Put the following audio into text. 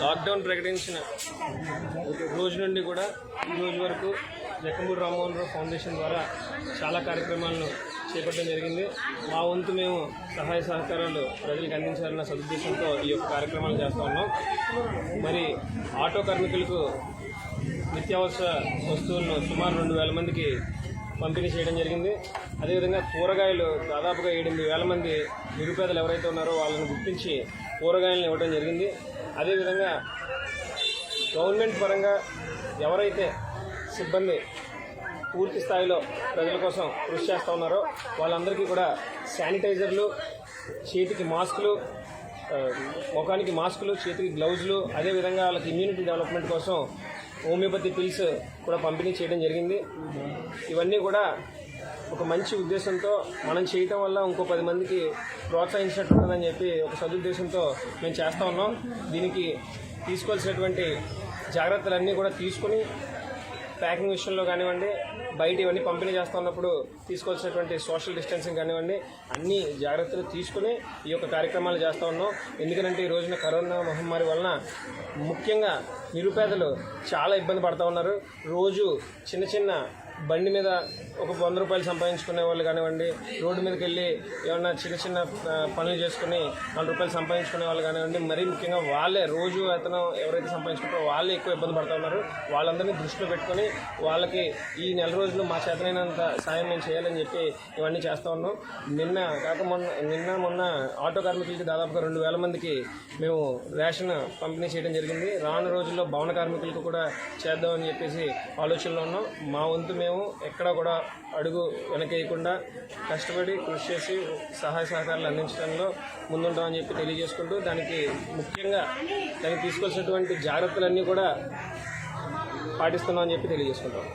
Lockdown ప్రకటించిన రోజు నుండి కూడా ఈ రోజు వరకు జక్కంపూడి రామ్మోహన్ రావు ఫౌండేషన్ ద్వారా చాలా కార్యక్రమాలను చేపట్టడం జరిగింది. మా వంతు మేము సహాయ సహకారాలు ప్రజలకు అందించాలన్న సదుద్దేశంతో ఈ యొక్క కార్యక్రమాలు చేస్తూ ఉన్నాం. మరి ఆటో కార్మికులకు నిత్యావసర వస్తువులను సుమారు రెండు వేల మందికి పంపిణీ చేయడం జరిగింది. అదేవిధంగా కూరగాయలు దాదాపుగా ఎనిమిది వేల మంది నిరుపేదలు ఎవరైతే ఉన్నారో వాళ్ళని గుర్తించి కూరగాయలను ఇవ్వడం జరిగింది. అదేవిధంగా గవర్నమెంట్ పరంగా ఎవరైతే సిబ్బంది పూర్తి స్థాయిలో ప్రజల కోసం కృషి చేస్తూ ఉన్నారో వాళ్ళందరికీ కూడా శానిటైజర్లు చేతికి మాస్కులు ముఖానికి మాస్కులు చేతికి గ్లౌజులు అదేవిధంగా వాళ్ళకి ఇమ్యూనిటీ డెవలప్మెంట్ కోసం హోమియోపతి పిల్స్ కూడా పంపిణీ చేయడం జరిగింది. ఇవన్నీ కూడా ఒక మంచి ఉద్దేశంతో మనం చేయటం వల్ల ఇంకో పది మందికి ప్రోత్సహించినట్టు ఉంటుందని చెప్పి ఒక సదుద్దేశంతో మేము చేస్తూ ఉన్నాం. దీనికి తీసుకోవాల్సినటువంటి జాగ్రత్తలన్నీ కూడా తీసుకుని ప్యాకింగ్ విషయంలో కానివ్వండి బయట ఇవన్నీ పంపిణీ చేస్తూ ఉన్నప్పుడు తీసుకోవాల్సినటువంటి సోషల్ డిస్టెన్సింగ్ కానివ్వండి అన్ని జాగ్రత్తలు తీసుకుని ఈ యొక్క కార్యక్రమాలు చేస్తూ ఉన్నాం. ఎందుకంటే ఈ రోజున కరోనా మహమ్మారి వలన ముఖ్యంగా నిరుపేదలు చాలా ఇబ్బంది పడుతూ ఉన్నారు. రోజు చిన్న చిన్న బండి మీద ఒక వంద రూపాయలు సంపాదించుకునే వాళ్ళు కానివ్వండి రోడ్డు మీదకి వెళ్ళి ఏమన్నా చిన్న చిన్న పనులు చేసుకుని నాలుగు రూపాయలు సంపాదించుకునే వాళ్ళు కానివ్వండి మరీ ముఖ్యంగా వాళ్ళే రోజు అతను ఎవరైతే సంపాదించుకుంటారో వాళ్ళే ఎక్కువ ఇబ్బంది పడుతూ ఉన్నారు. వాళ్ళందరినీ దృష్టిలో పెట్టుకొని వాళ్ళకి ఈ నెల రోజులు మా చేతనైనంత సాయం మేము చేయాలని చెప్పి ఇవన్నీ చేస్తూ ఉన్నాం. నిన్న కాక మొన్న నిన్న మొన్న ఆటో కార్మికులకి దాదాపుగా రెండు వేల మందికి మేము రేషన్ పంపిణీ చేయడం జరిగింది. రాను రోజుల్లో భవన కార్మికులకు కూడా చేద్దామని చెప్పేసి ఆలోచనలో ఉన్నాం. మా వంతు మేము మేము ఎక్కడా కూడా అడుగు వెనకేయకుండా కష్టపడి కృషి చేసి సహాయ సహకారాలు అందించడంలో ముందుంటామని చెప్పి తెలియజేసుకుంటూ దానికి ముఖ్యంగా దానికి తీసుకోవాల్సినటువంటి జాగ్రత్తలన్నీ కూడా పాటిస్తున్నామని చెప్పి తెలియజేసుకుంటాం.